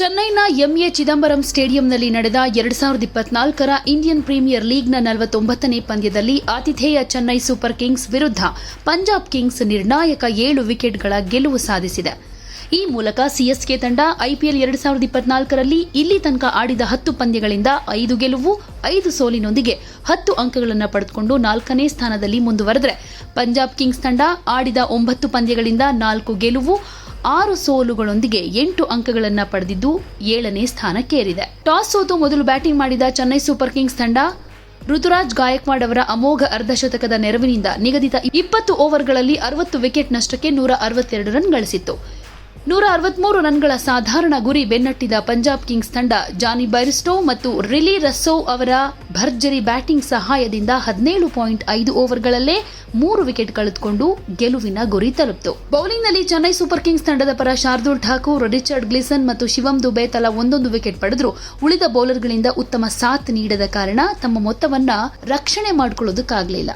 ಚೆನ್ನೈನ ಎಂಎ ಚಿದಂಬರಂ ಸ್ಟೇಡಿಯಂನಲ್ಲಿ ನಡೆದ ಎರಡ್ ಸಾವಿರದ ಇಪ್ಪತ್ನಾಲ್ಕರ ಇಂಡಿಯನ್ ಪ್ರೀಮಿಯರ್ ಲೀಗ್ನ ನಲವತ್ತೊಂಬತ್ತನೇ ಪಂದ್ಯದಲ್ಲಿ ಆತಿಥೇಯ ಚೆನ್ನೈ ಸೂಪರ್ ಕಿಂಗ್ಸ್ ವಿರುದ್ಧ ಪಂಜಾಬ್ ಕಿಂಗ್ಸ್ ನಿರ್ಣಾಯಕ ಏಳು ವಿಕೆಟ್ಗಳ ಗೆಲುವು ಸಾಧಿಸಿದೆ. ಈ ಮೂಲಕ ಸಿಎಸ್ಕೆ ತಂಡ ಐಪಿಎಲ್ ಎರಡ್ ಸಾವಿರದ ಇಪ್ಪತ್ನಾಲ್ಕರಲ್ಲಿ ಇಲ್ಲಿ ತನಕ ಆಡಿದ ಹತ್ತು ಪಂದ್ಯಗಳಿಂದ ಐದು ಗೆಲುವು, ಐದು ಸೋಲಿನೊಂದಿಗೆ ಹತ್ತು ಅಂಕಗಳನ್ನು ಪಡೆದುಕೊಂಡು ನಾಲ್ಕನೇ ಸ್ಥಾನದಲ್ಲಿ ಮುಂದುವರೆದರೆ ಪಂಜಾಬ್ ಕಿಂಗ್ಸ್ ತಂಡ ಆಡಿದ ಒಂಬತ್ತು ಪಂದ್ಯಗಳಿಂದ ನಾಲ್ಕು ಗೆಲುವು ಆರು ಸೋಲುಗಳೊಂದಿಗೆ ಎಂಟು ಅಂಕಗಳನ್ನು ಪಡೆದಿದ್ದು ಏಳನೇ ಸ್ಥಾನಕ್ಕೇರಿದೆ. ಟಾಸ್ ಸೋತು ಮೊದಲು ಬ್ಯಾಟಿಂಗ್ ಮಾಡಿದ ಚೆನ್ನೈ ಸೂಪರ್ ಕಿಂಗ್ಸ್ ತಂಡ ಋತುರಾಜ್ ಗಾಯಕ್ವಾಡ್ ಅವರ ಅಮೋಘ ಅರ್ಧಶತಕದ ನೆರವಿನಿಂದ ನಿಗದಿತ ಇಪ್ಪತ್ತು ಓವರ್ಗಳಲ್ಲಿ ಅರವತ್ತು ವಿಕೆಟ್ ನಷ್ಟಕ್ಕೆ ನೂರ ಅರವತ್ತೆರಡು ರನ್ ಗಳಿಸಿತ್ತು. ನೂರ ಅರವತ್ಮೂರು ರನ್ಗಳ ಸಾಧಾರಣ ಗುರಿ ಬೆನ್ನಟ್ಟಿದ ಪಂಜಾಬ್ ಕಿಂಗ್ಸ್ ತಂಡ ಜಾನಿ ಬೈರಿಸ್ಟೋ ಮತ್ತು ರಿಲಿ ರಸ್ಸೋ ಅವರ ಭರ್ಜರಿ ಬ್ಯಾಟಿಂಗ್ ಸಹಾಯದಿಂದ ಹದಿನೇಳು ಪಾಯಿಂಟ್ ಐದು ಓವರ್ಗಳಲ್ಲೇ ಮೂರು ವಿಕೆಟ್ ಕಳೆದುಕೊಂಡು ಗೆಲುವಿನ ಗುರಿ ತಲುಪಿತು. ಬೌಲಿಂಗ್ನಲ್ಲಿ ಚೆನ್ನೈ ಸೂಪರ್ ಕಿಂಗ್ಸ್ ತಂಡದ ಪರ ಶಾರ್ದೂಲ್ ಠಾಕೂರ್, ರಿಚರ್ಡ್ ಗ್ಲಿಸನ್ ಮತ್ತು ಶಿವಂ ದುಬೆ ತಲಾ ಒಂದೊಂದು ವಿಕೆಟ್ ಪಡೆದ್ರು. ಉಳಿದ ಬೌಲರ್ಗಳಿಂದ ಉತ್ತಮ ಸಾಥ್ ನೀಡದ ಕಾರಣ ತಮ್ಮ ಮೊತ್ತವನ್ನ ರಕ್ಷಣೆ ಮಾಡಿಕೊಳ್ಳೋದಕ್ಕಾಗಲಿಲ್ಲ.